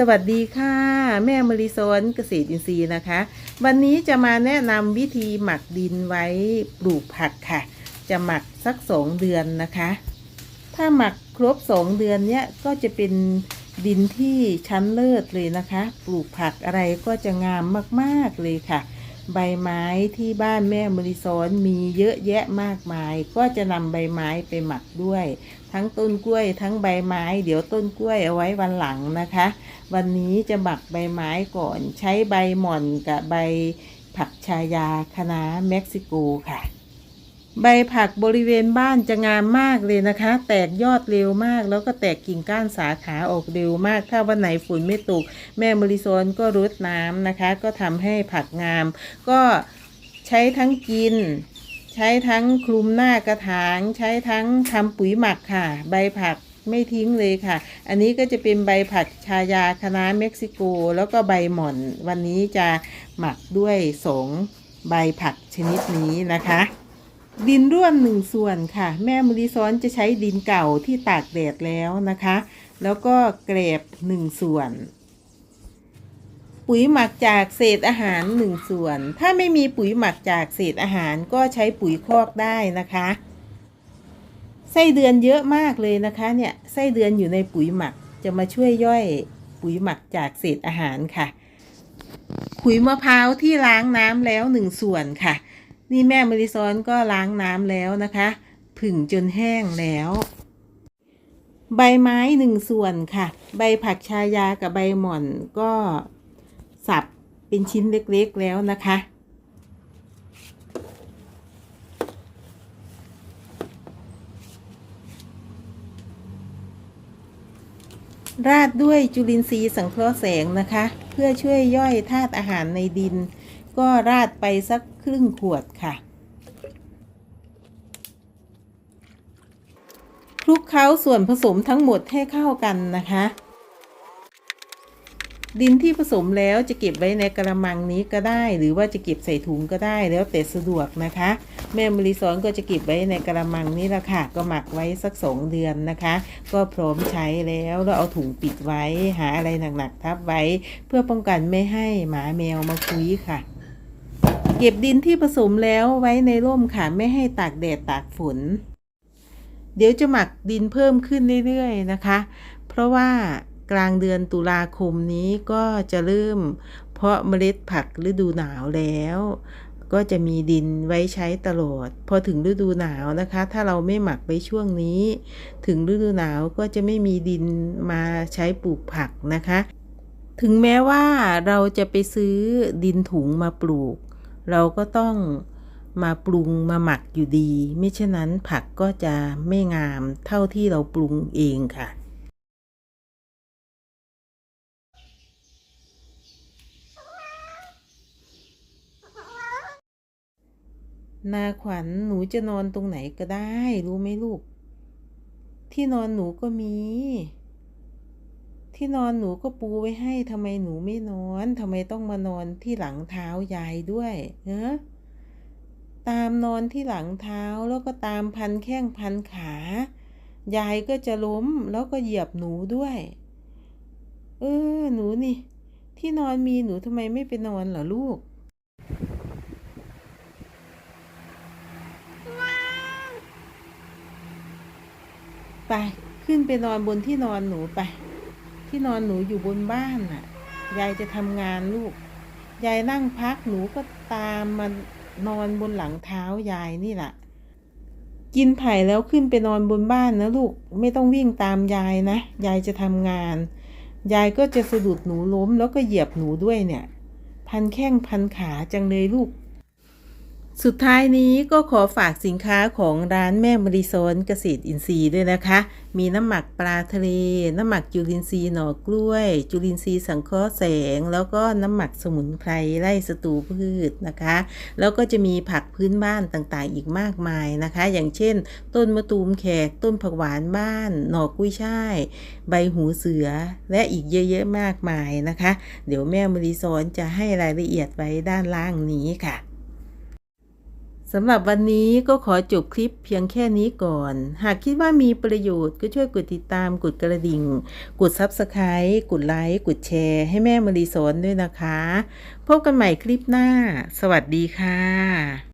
สวัสดีค่ะ แม่มริซนเกษตรอินทรีย์นะคะ วันนี้จะมาแนะนำวิธีหมักดินไว้ปลูกผักค่ะ จะหมักสักสองเดือนนะคะ ถ้าหมักครบสองเดือนเนี้ยก็จะเป็นดินที่ชั้นเลิศเลยนะคะ ปลูกผักอะไรก็จะงามมากๆเลยค่ะ ใบไม้ที่บ้านแม่มริซนมีเยอะแยะมากมาย ก็จะนำใบไม้ไปหมักด้วย ทั้งต้นกล้วยทั้งใบไม้ เดี๋ยวต้นกล้วยเอาไว้วันหลังนะคะ วันนี้จะหมักใบไม้ก่อนใช้ใบหม่อนกับใบผักชายาคณะเม็กซิโกค่ะ ใบผักบริเวณบ้านจะงามมากเลยนะคะ แตกยอดเร็วมาก แล้วก็แตกกิ่งก้านสาขาออกเร็วมาก ถ้าวันไหนฝนไม่ตก แม่มริซอนก็รดน้ำนะคะ ก็ทำให้ผักงาม ก็ใช้ทั้งกิน ใช้ทั้งคลุมหน้ากระถาง ใช้ทั้งทำปุ๋ยหมักค่ะ ใบผักไม่ทิ้งเลยค่ะ อันนี้ก็จะเป็นใบผักชายาคณะเม็กซิโก แล้วก็ใบหม่อน วันนี้จะหมักด้วยสองใบผักชนิดนี้นะคะ ดินร่วนหนึ่งส่วนค่ะ แม่มริซ้อนจะใช้ดินเก่าที่ตากแดดแล้วนะคะ แล้วก็เกรบหนึ่งส่วน ปุ๋ยหมักจากเศษอาหารหนึ่งส่วน ถ้าไม่มีปุ๋ยหมักจากเศษอาหารก็ใช้ปุ๋ยคอกได้นะคะไส้เดือนเยอะมากเลยนะคะเนี่ยไส้เดือนอยู่ในปุ๋ยหมักจะมาช่วยย่อยปุ๋ยหมักจากเศษอาหารค่ะขุยมะพร้าวที่ล้างน้ำแล้วหนึ่งส่วนค่ะ นี่แม่มริซอนก็ล้างน้ำแล้วนะคะ ผึ่งจนแห้งแล้ว ใบไม้หนึ่งส่วนค่ะ ใบผักชายากับใบหม่อนก็ สับเป็นชิ้นเล็กๆแล้วนะคะ ราดด้วยจุลินทรีย์สังเคราะห์แสงนะคะ เพื่อช่วยย่อยธาตุอาหารในดิน ก็ราดไปสักครึ่งขวดค่ะคลุกเคล้าส่วนผสมทั้งหมดให้เข้ากันนะคะ ดินที่ผสมแล้วจะเก็บไว้ในกระมังนี้ก็ได้ หรือว่าจะเก็บใส่ถุงก็ได้แล้วแต่สะดวกนะคะ แม่มริซอนก็จะเก็บไว้ในกระมังนี้ละค่ะ ก็หมักไว้สักสองเดือนนะคะ ก็พร้อมใช้แล้วแล้วเอาถุงปิดไว้หาอะไรหนักๆทับไว้ เพื่อป้องกันไม่ให้หมาแมวมาคุยค่ะเก็บดินที่ผสมแล้วไว้ในร่มค่ะไม่ให้ตากแดดตากฝน เดี๋ยวจะหมักดินเพิ่มขึ้นเรื่อยๆนะคะ เพราะว่า กลางเดือนตุลาคมนี้ก็จะเริ่ม เพาะเมล็ดผักฤดูหนาวแล้ว ก็จะมีดินไว้ใช้ตลอด พอถึงฤดูหนาวนะคะ ถ้าเราไม่หมักไว้ช่วงนี้ ถึงฤดูหนาวก็จะไม่มีดินมาใช้ปลูกผักนะคะ ถึงแม้ว่าเราจะไปซื้อดินถุงมาปลูก เราก็ต้องมาปรุงมาหมักอยู่ดี ไม่เช่นนั้นผักก็จะไม่งามเท่าที่เราปรุงเองค่ะ นาขวัญหนูจะนอนตรงไหนก็ได้ รู้ไหมลูก ที่นอนหนูก็มี ที่นอนหนูก็ปูไว้ให้ทำไมหนูไม่นอนทำไมต้องมานอนที่หลังเท้ายายด้วยเนอะตามนอนที่หลังเท้าแล้วก็ตามพันแข้งพันขา ยายก็จะล้มแล้วก็เหยียบหนูด้วย เออ หนูนี่ ที่นอนมีหนูทำไมไม่ไปนอนเหรอลูก ไป ขึ้นไปนอนบนที่นอนหนูไป ที่นอนหนูอยู่บนบ้านน่ะ ยายจะทำงานลูก ยายนั่งพักหนูก็ตามมานอนบนหลังเท้ายายนี่แหละ กินไผ่แล้วขึ้นไปนอนบนบ้านนะลูก ไม่ต้องวิ่งตามยายนะ ยายจะทำงาน ยายก็จะสะดุดหนูล้มแล้วก็เหยียบหนูด้วยเนี่ย พันแข้งพันขาจังเลยลูก สุดท้ายนี้ก็ขอฝากสินค้าของร้านแม่มริโซนเกษตรอินทรีย์ด้วยนะคะ มีน้ำหมักปลาทะเล น้ำหมักจุลินทรีย์หน่อกล้วย จุลินทรีย์สังเคราะห์แสง แล้วก็น้ำหมักสมุนไพรไล่ศัตรูพืชนะคะ แล้วก็จะมีผักพื้นบ้านต่างๆ อีกมากมายนะคะ อย่างเช่น ต้นมะตูมแขก ต้นผักหวานบ้าน หน่อกุ้ยช่าย ใบหูเสือ และอีกเยอะๆมากมายนะคะ เดี๋ยวแม่มริโซนจะให้รายละเอียดไว้ด้านล่างนี้ค่ะ สำหรับวันนี้ก็ขอจบคลิปเพียงแค่นี้ก่อน หากคิดว่ามีประโยชน์ก็ช่วยกดติดตาม กดกระดิ่ง กด Subscribe กดไลค์ กดแชร์ ให้แม่มารีสอนด้วยนะคะ พบกันใหม่คลิปหน้า สวัสดีค่ะ